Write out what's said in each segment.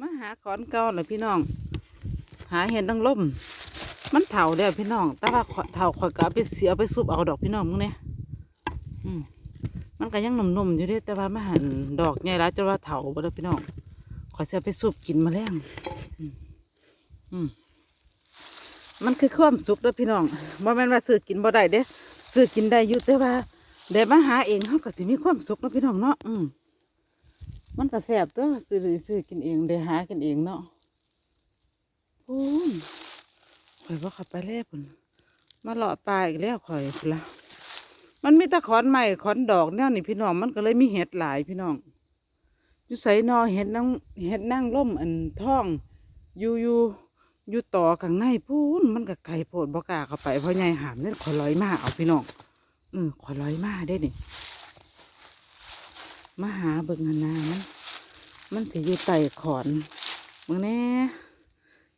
มาหาขอนเก่าเลยพี่น้อง หาเห็นตั้งล่มมันเถาเด้อพี่น้อง แต่ว่าเถาข่อยก็เอาไปเสียไปซุปเอาดอกพี่น้องมึงเนี่ยอืมมันก็ยังหนุ่มๆอยู่ด้แต่ว่ามาหันดอกใหญ่แล้วจะว่าเถาบ่ได้อพี่น้องข่อยเสียไปซุปกินมาแล้วอืมมันคือความสุขเด้อพี่น้องบ่แม่นว่าซื้อกินบ่ได้เด้ซื้อกินได้อยู่แต่ว่าได้มาหาเองเฮาก็สิมีความสุขเนาะพี่น้องเนาะอืม มันก็แสบตัวซื้อซื้อกินเองได้หากินเองเนาะพูนข่อยว่าขับไปแล้วพุ่นมาเลาะปลาอีกแล้วข่อยพุ่นละมันมีตะขอนใหม่ขอนดอกเนี่ยนี่พี่น้องมันก็เลยมีเห็ดหลายพี่น้องอยู่ใส่นอเห็ดนั่งเห็ดนั่งร่มอันท้องอยู่อยู่อยู่ต่อข้างในพูนมันก็ไกลโพดบกล้าเข้าไปเพราะไงหามเนี่ยข่อยลอยมาเอาพี่น้องเออข่อยลอยมาได้นี่ มาหาเบิ่งหนามันมันสิอยู่ไต่ขอนเบิ่งแน่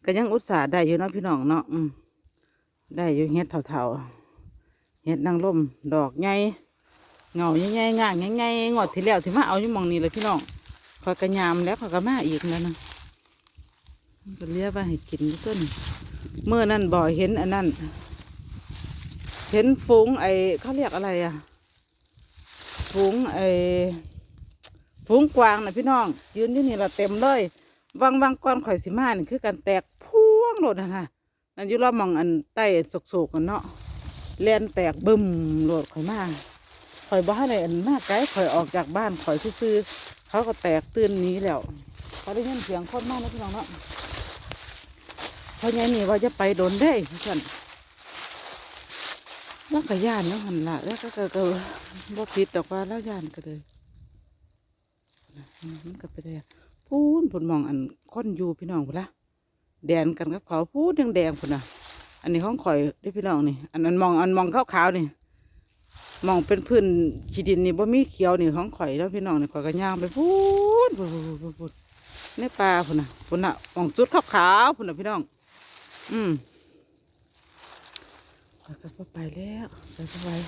ก็ยังอุตส่าห์ได้อยู่เนาะพี่น้องเนาะอืมได้อยู่เฮ็ดเท่าๆเฮ็ดนางร่มดอกใหญ่เงาใหญ่ๆงางใหญ่ๆงอดที่แล้วที่มาเอาอยู่มองนี้เลยพี่น้องคอยกระยามแล้วคอยกระมาอีกแล้วนะมันก็เลี้ยว่าให้กินต้นเมื่อนั่นบ่เห็นอันนั้นเห็นฝูงไอเขาเรียกอะไรอะฝูงไอ้ ฝูงกวางนะพี่น้อง ยืนอยู่นี่ละเต็มเลยวังวังก้อนข่อยสิมานี่คือการแตกพ่วงโลดนะฮะนั่นอยู่รอบมองอันใต้สกๆกันเนาะเลียนแตกบึ้มโลดข่อยมาข่อยบ้านในอันมากไกลข่อยออกจากบ้านข่อยซื่อเขาก็แตกตื่นนี้แล้วเขาได้ยินเสียงคนมากแล้วพี่น้องเนาะเพราะไงนี่ว่าจะไปโดนได้ท่านแล้วก็ย่านเนาะหันละแล้วก็ก็ก็บ่ผิดดอกว่าแล้วย่านก็เลย มันก็ไปได้พูนผลมองอันคนอยู่พี่น้องพุ่นละแดนกันกับเขาพูดแดงแดงๆพุ่นน่ะ อันนี้ของข่อยได้พี่น้องนี่ อันนั้นมองอันมองขาวขาวๆนี่มองเป็นพื้นขี้ดินนี่บ่มีเขียวนี่ของข่อยแล้วพี่น้องนี่ข่อยก็ย่างไปพูนพูนพูนพูนพูนในป่าพุ่นน่ะพุ่นน่ะมองจุดขาวขาวๆพุ่นน่ะพี่น้อง อืมข้อยก็ไปแล้วไปสบาย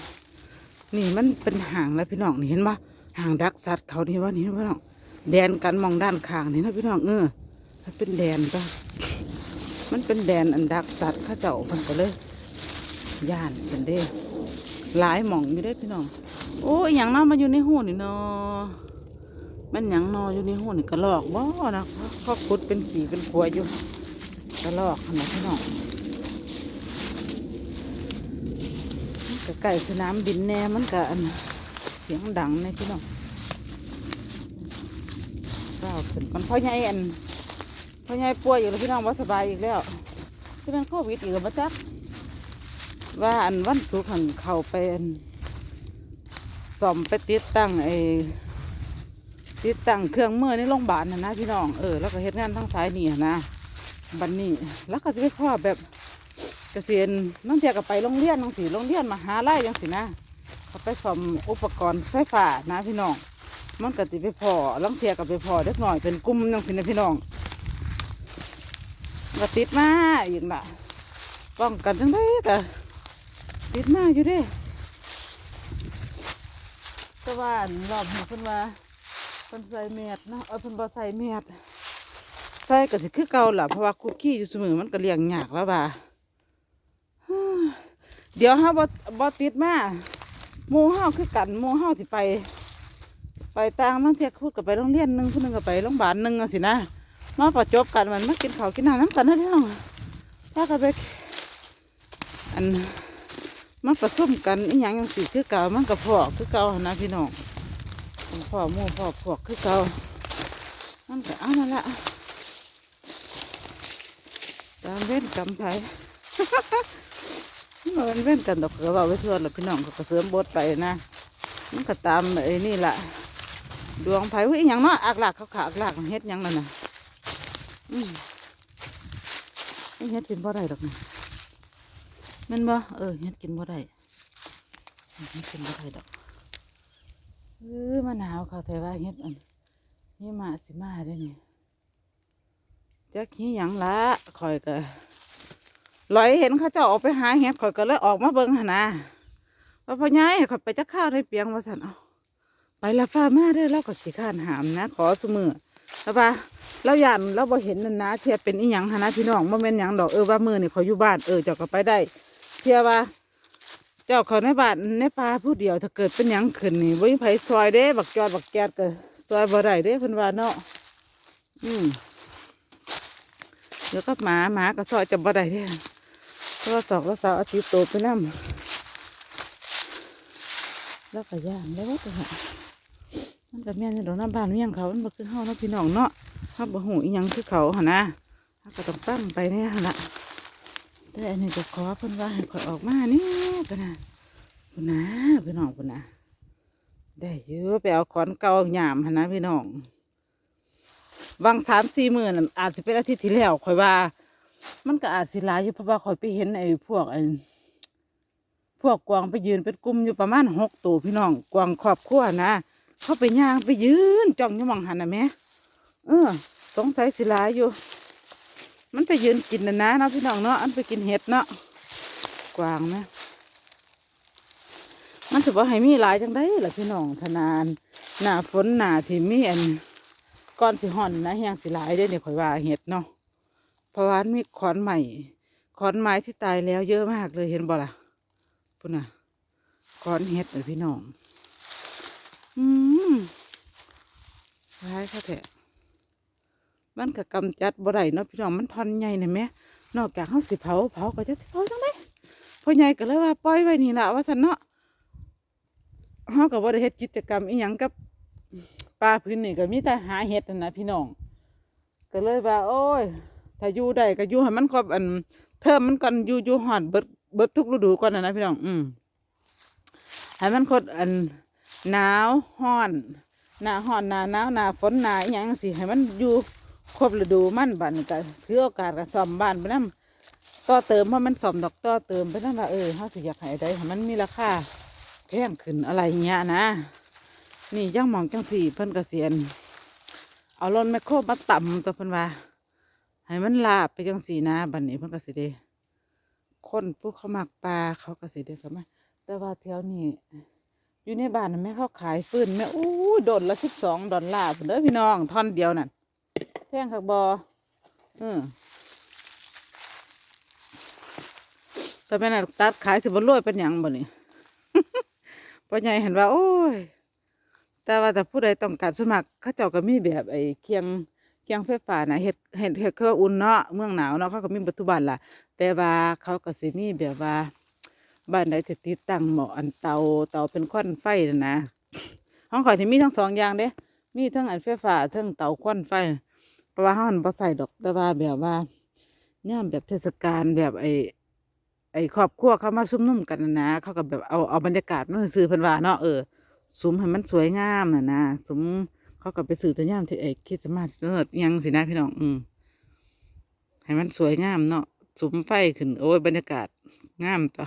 นี่มันเป็นห่างแล้วพี่น้องนี่เห็นปะ ห่างดักสัตว์เขานี่ว่านี่พี่น้องแดนกันมองด้านข้างนี่นะพี่น้องเออมันเป็นแดนจ้ะมันเป็นแดนอันดักสัตว์ข้าเจ้ามันก็เลยย่านเป็นเด้หลายหม่องอยู่ได้พี่น้อง โอ้ยอย่างน้อมาอยู่ในหูนี่เนาะมันหยังนออยู่ในหูนี่กระลอกบ่นะเขาขุดเป็นสีเป็นขวอยู่กระลอกขนาดพี่น้องก็ใกล้สนามบินแน่มันก็อัน สียงดังในพี่น้องเจ้าขึ้นกันพ่อใหญ่อันพ่อใหญ่ป่วยอยู่แล้วพี่น้องว่าสบายอีกแล้วที่เป็นโควิดอีกแล้วมาจักว่าอันวันศุกร์หันเขาไปอันซ่อมไปติดตั้งไอ้ติดตั้งเครื่องมือในโรงพยาบาลนะนะพี่น้องเออแล้วก็เฮ็ดงานทั้งสายนี่นนะบันนี้แล้วก็จะไปพ่อแบบเกษียณน้องเทียก็ไปโรงเรียนน้องสีโรงเรียนมหาลัยยังสินะ เขาไปซ่อมอุปกรณ์ไฟฟ้านะพี่น้อง มันก็ติไปพอลังเทียก็ไปพอเด็กหน่อยเป็นกลุ่มยังสินะพี่น้องก็ติดมาอีกละป้องกันจังได้ก็ติดมาอยู่ด้แต่ว่ารอบนี้เพิ่นว่าเพิ่นใส่เมียดนะเออเพิ่นบ่ใส่เมียดใส่ก็สิคือเก่าล่ะเพราะว่าคุกกี้อยู่เสมอมันก็เลี้ยงยากแล้วว่าเดี๋ยวเฮาบ่บ่ติดมา มู่เฮาคือกันมู่เฮาที่ไป ไปต่างนั่งเทียพูดกับไปโรงเรียนหนึ่งผู้หนึ่งก็ไปโรงพยาบาลหนึ่งอะสินะมาประจบกันมันมากินข้าวกินน้ำน้ำกันนะพี่น้องถ้ากันไปอันมาผสมกันอีหยังยังสิคือเก่ามันก็พอกคือเก่านะพี่น้องพ่อหมู่พ่อพวกคือเก่ามันก็เอานั่นละตามเว้นกรรมไผ มันเว้นกันดอกก็เว่าไว้ทั่วแล้วพี่น้องก็เสริมบทไปนะมันก็ตามไอ้นี่แหละดวงไผ่วิ่งอย่างเนาะอักหลักเขาขาอักหลักเฮ็ดยังนั่นน่ะอืมเฮ็ดกินบ่ได้ดอกนี่แมันบ่เออเฮ็ดกินบ่ได้เฮ็ดกินบ่ได้ดอกเออมะนาวเขาแต่ว่าเฮ็ดอันนี่มาสิมาได้นี่จักขี้หยังละคอยก็ ลอยเห็นเขาเจ้าออกไปหาเห็ดข่อยก็เลยออกมาเบิ่งหนนะว่าพ่อใหญ่ข่อยไปจักข้าวในเปียงว่าสันเอาไปละฟ้ามาเด้อเราก็สิข้านหามนะ ขอสมือแล้วว่าแล้วย่านเราบ่เห็นนั่นนะเทียเป็นอีหยังหนนะพี่น้องบ่แม่นหยังดอกเออว่ามือนี่เขาอยู่บ้านเออเจ้าก็ไปได้ เทียว่า เจ้าเขาในบ้านในป่าผู้เดียวถ้าเกิดเป็นหยังขึ้นนี่บ่มีไผซอยเด้บักจอดบักแกดก็ซอยบ่ได้เด้เพิ่นว่าเนาะอืมเดี๋ยวก็หมาหมาก็ซอยจะบ่ได้เด้ เราสอกแล้วสาวอาทิตย์โตไปนํแล้วก็ย่างแล้วว่าจะหามันก็แม่นอยู่ดอกน้ำบานเมียงเขามันบ่คือเฮาเนาะพี่น้องเนาะเฮาบ่ฮู้อีหยังคือเขาหันนะเฮาก็ต้องตั้งไปเนี่ยหันละแต่อันนี้ก็ขอเพิ่นว่าให้ข่อยออกมานี่ก็นะพุ่นะพี่น้องพุ่นะได้เยอะไปเอาขอนเก่าหยามหนนะพี่น้องวางสามสี่หมื่นอาจจะเป็นอาทิตย์ที่แล้วข่อยว่า มันก็อาจสิหลายอยู่เพราะว่าข่อยไปเห็นไอ้พวกไอ้พวกกวางไปยืนเป็นกลุ่มอยู่ประมาณหกตัวพี่น้องกวางครอบครัวนะเขาไปย่างไปยืนจ้องอยู่หมองหันนะแม่เออสงสัยสิหลายอยู่ มันไปยืนกินนะนะเนาะพี่น้องเนาะอันไปกินเห็ดเนาะกวางนะมันถือว่าให้มีหลายจังได้ล่ะพี่น้องธนานหน้าฝนหน้าที่มีอันก้อนสิห่อนนะแหงสิหลายได้เนี่ยข่อยว่าเห็ดเนาะ เพราะว่ามันมีขอนใหม่ขอนไม้ที่ตายแล้วเยอะมากเลยเห็นบ่ล่ะพุ่นน่ะขอนเห็ดเลยพี่น้อง อืมร้ายค่ะแท้มันก็กำจัดบ่ได้เนาะพี่น้องมันทอนใหญ่นะแม่นอกจากเฮาสิเผาเผาก็จะสิเผาจังไดพ่อใหญ่ก็เลยว่าปล่อยไว้นี่ละว่าซั่นเนาะเฮาก็บ่ได้เฮ็ดกิจกรรมอีหยังกับป่าพื้นนี่ก็มีแต่หาเห็ดนะพี่น้อง ก็เลยว่า โอ้ย ถ้าอยู่ได้ก็อยู่ให้มันครบอันเทอมมันก่อนอยู่อยู่ฮอดเบิดเบิดทุกฤดูก่อนนะนะพี่น้องอืมให้มันครบอันหนาวฮ้อนหน้าฮ้อนหน้าหนาวหน้าฝนหน้าอีหยังสิให้มันอยู่ครบฤดูมันบันก็ถือโอกาสก็ซ่อมบ้านไปนํต่อเติมเพราะมันซ่อมดอกต่อเติมไปนั่นว่าเออเฮาสิอยากให้ได้ให้มันมีราคาแพงขึ้นอะไรเงี้ยนะ นี่ย่างหมองจังสี่เพิ่นก็เสียนเอารถแมคโครมาต่ำตัวเพิ่นว่า ให้มันลาบไปจังสีนะบัดนี้เพิ่นก็สิได้คนผู้เขามักปลาเขาก็สิได้เข้ามาแต่ว่าแถวนี้อยู่ในบ้านนะแม่เขาขายฟืนแม่อู้โดนละสิบสองดอลลาร์เด้อพี่น้องท่อนเดียวนั่นแพงคักบออืมแต่แม่น่ะตัดขายสิบรวยเป็นหยังบ่นี่พ่อใหญ่เห็นว่า โอ้ย แต่ว่าแต่ผู้ใดต้องการสมัครเขาเจ้าก็มีแบบไอ้เคียง เคียงไฟฟ้านะเฮ็ดเฮ็ดเฮ็ดเครื่องอุ่นเนาะเมืองหนาวเนาะเขาก็มีปัจจุบันล่ะ แต่ว่าเขาก็สิมีแบบว่าบ้านใดที่ติดตั้งหม้ออันเตาเตาเป็นควันไฟนะนะของข่อยที่มีทั้งสองอย่างเด้ มีทั้งอันไฟฟ้าทั้งเตาควันไฟเพราะว่าเขาหันบ่ใส่ดอกแต่ว่าแบบว่าย่ามแบบเทศกาลแบบไอ้ไอ้ครอบครัวเขามาซุ่มนุ่มกันนะนะเขาก็แบบเอาเอาบรรยากาศมาซื้อเพิ่นว่าเนาะเออสุมให้มันสวยงามน่ะนะสุม เขาก็ไปสื่อแต่ย่ามที่เอกคิดสต์มาสเนิร์ดยังสินะพี่น้อง อืมให้มันสวยงามเนาะสุมไฟขึ้น โอ้ยบรรยากาศงามต่อ